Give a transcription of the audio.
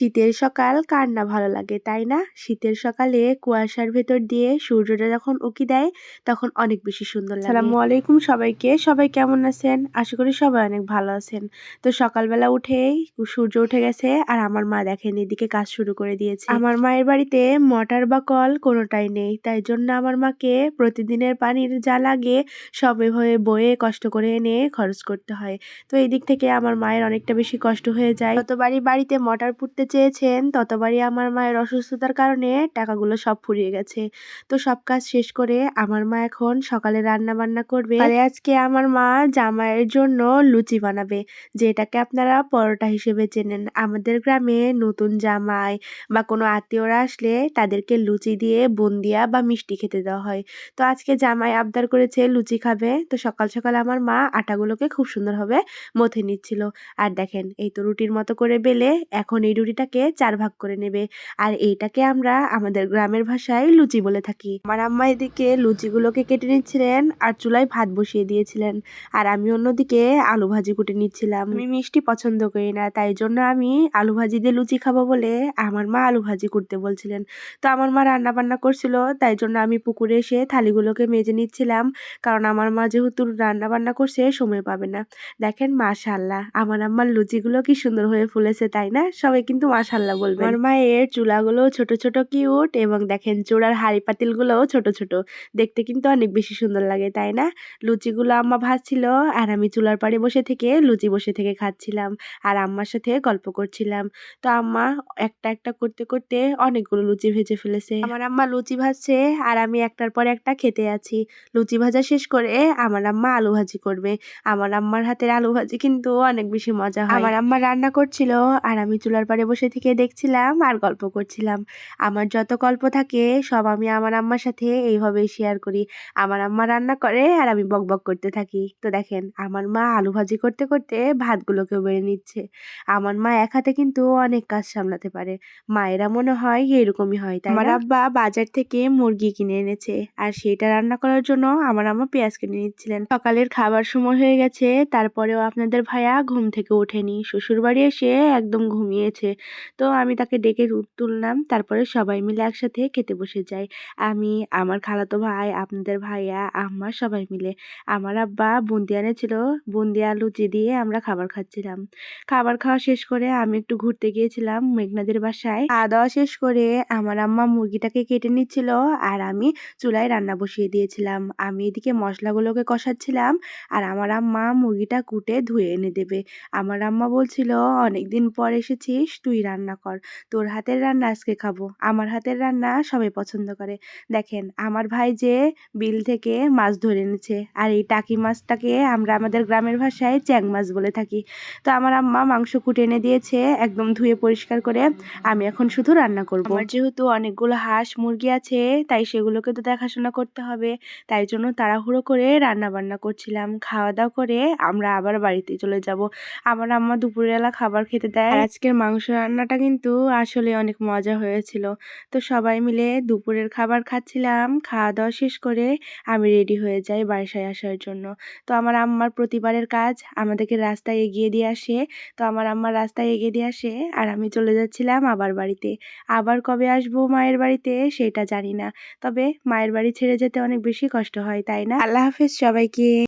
শীতের সকাল কার না ভালো লাগে তাই না? শীতের সকালে কুয়াশার ভেতর দিয়ে সূর্যটা যখন উকি দেয় তখন অনেক বেশি সুন্দর লাগে। আসসালামু আলাইকুম সবাইকে। সবাই কেমন আছেন? আশা করি সবাই অনেক ভালো আছেন। তো সকালবেলা উঠেই সূর্য উঠে গেছে আর আমার মা দেখেন এদিকে কাজ শুরু করে দিয়েছে। আমার মায়ের বাড়িতে মোটর বা কল কোনোটাই নেই তাই জন্য আমার মাকে প্রতিদিনের পানির যা লাগে সব এভাবে বয়ে কষ্ট করে এনে খরচ করতে হয়। তো এই দিক থেকে আমার মায়ের অনেকটা বেশি কষ্ট হয়ে যায়। যতবারই বাড়িতে মোটর পুঁততে চেয়েছেন, ততবারই আমার মায়ের অসুস্থতার কারণে টাকাগুলো সব ফুরিয়ে গেছে। তো সব কাজ শেষ করে আমার মা এখন সকালে রান্না বান্না করবে। আর আজকে আমার মা জামাইয়ের জন্য লুচি বানাবে যেটাকে আপনারা পরোটা হিসেবে চেনেন। আমাদের গ্রামে নতুন জামাই বা কোনো আত্মীয়রা আসলে তাদেরকে লুচি দিয়ে বুন্দিয়া বা মিষ্টি খেতে দেওয়া হয়। তো আজকে জামাই আবদার করেছে লুচি খাবে। তো সকাল সকাল আমার মা আটাগুলোকে খুব সুন্দরভাবে মথে নিচ্ছিল। আর দেখেন, এই তো রুটির মতো করে বেলে এখন এই রুটিটাকে চার ভাগ করে নেবে। আর এইটাকে আমরা আমাদের গ্রামের ভাষায় লুচি বলে থাকি। আমার আম্মা এদিকে লুচিগুলোকে কেটে নিচ্ছিলেন আর চুলায় ভাত বসিয়ে দিয়েছিলেন। আর আমি অন্যদিকে আলু ভাজি কুটে নিচ্ছিলাম। আমি মিষ্টি পছন্দ করি না, তাই জন্য আমি আলু ভাজি দিয়ে লুচি খাব বলে আমার মা আলু ভাজি করতে বলছিলেন। তো আমার মা রান্না বান্না করছিল, তাই জন্য আমি পুকুরে এসে থালিগুলোকে মেজে নিচ্ছিলাম। কারণ আমার মা যেহেতু রান্না বান্না করছে, সময় পাবে না। দেখেন মাশাল্লাহ আমার আম্মার লুচিগুলো কি সুন্দর হয়ে ফুলেছে, তাই না? সবাই কিন্তু মাশাল্লাহ বলবে আমার মায়ের চুলাগুলো ছোট ছোট কিউট এবং দেখেন চূড়ার হাড়ি পাতিলগুলোও ছোট ছোট। দেখতে কিন্তু অনেক বেশি সুন্দর লাগে তাই না? লুচিগুলো আম্মা ভাজছিল আর আমি চুলার পাড়ে বসে থেকে লুচি বসে থেকে খাচ্ছিলাম আর আম্মার সাথে গল্প করছিলাম। তো আম্মা একটা একটা করতে করতে অনেকগুলো লুচি ভেজে ফেলেছে। আমার আম্মা লুচি ভাজছে আর আমি একটার পর একটা খেতে আছি। লুচি ভাজা শেষ করে আমার আম্মা আলু ভাজি করবে। আমার আম্মার হাতের আলু ভাজি কিন্তু অনেক বেশি মজা হয়। আমার আম্মা রান্না করছিল আর আমি চুলার পাড়ে বসে থেকে দেখছিলাম আর গল্প করছিলাম। আমার যত গল্প থাকে সব আমি আমার আম্মার সাথে এইভাবে শেয়ার করি। আমার আম্মা রান্না করে আর আমি বক বক করতে থাকি। তো দেখেন আমার মা আলু ভাজি করতে করতে ভাতগুলোকেও বেড়ে নিচ্ছে। আমার মা এক হাতে কিন্তু অনেক কাজ সামলাতে পারে। মায়েরা মনে হয় এরকমই হয় তাই আমার আব্বা বাজার থেকে মুরগি কিনে এনেছে আর সেটা রান্না করার জন্য আমার আম্মা পেঁয়াজ কিনে নিচ্ছিলেন। সকালের খাবার সময় হয়ে গেছে তারপরেও আপনাদের ভাইয়া ঘুম থেকে ওঠেনি। শ্বশুর বাড়ি এসে একদম ঘুমিয়েছে। তো আমি তাকে ডেকে তুললাম। তারপরে সবাই মিলে একসাথে খেতে বসে যাই। আমি, আমার খালাতো ভাই, আপনাদের ভাইয়া, আম্মা সবাই মিলে। আমার আব্বা বুন্দি এনেছিল বুন্দি লুচি দিয়ে আমরা খাবার খাচ্ছিলাম। খাবার খাওয়া শেষ করে আমি একটু ঘুরতে গিয়েছিলাম মেঘনাদের বাসায়। খাওয়া দাওয়া শেষ করে আমার আম্মা মুরগিটাকে কেটে নিচ্ছিল আর আমি চুলায় রান্না বসিয়ে দিয়েছিলাম। আমি এদিকে মশলাগুলোকে কষাচ্ছিলাম আর আমার আম্মা মুরগিটা কুটে ধুয়ে এনে দেবে। আমার আম্মা বলছিল, অনেকদিন পর এসেছিস, তুই রান্না কর। তোর হাতের রান্না আজকে খাব। আমার হাতের রান্না সবাই পছন্দ করে। দেখেন আমার ভাই যে বিল থেকে মাছ ধরে এনেছে আর এই টাকি মাছটাকে আমরা আমাদের গ্রামের ভাষায় চ্যাং মাছ বলে থাকি। তো আমার আম্মা মাংস কুটে এনে দিয়েছে একদম ধুয়ে পরিষ্কার করে। আমি এখন শুধু রান্না করব। আমার যেহেতু অনেকগুলো হাঁস মুরগি আছে তাই সেগুলোকে তো দেখাশোনা করতে হবে। তাই জন্য তাড়াহুড়ো করে রান্না বান্না করছিলাম। খাওয়া দাওয়া করে আমরা আবার বাড়িতে চলে যাব। আমার আম্মা দুপুরবেলা খাবার খেতে দেয়। আজকের মাংস রান্নাটা কিন্তু আসলে অনেক মজা হয়েছিল। তো সবাই মিলে দুপুরের খাবার খাচ্ছিলাম, খাওয়া দাওয়া শেষ করে আমি রেডি হয়ে যাই বাসায় আসার জন্য। তো আমার আম্মার প্রতিবারের কাজ আমাদেরকে রাস্তায় এগিয়ে দিয়ে আসে। তো আমার আম্মার রাস্তায় এগিয়ে দিয়ে আসে আর আমি চলে যাচ্ছিলাম আবার বাড়িতে। আবার কবে আসব মায়ের বাড়িতে সেটা জানি না। তবে মায়ের বাড়ি ছেড়ে যেতে অনেক বেশি কষ্ট হয়, তাই না? আল্লাহ হাফেজ সবাইকে।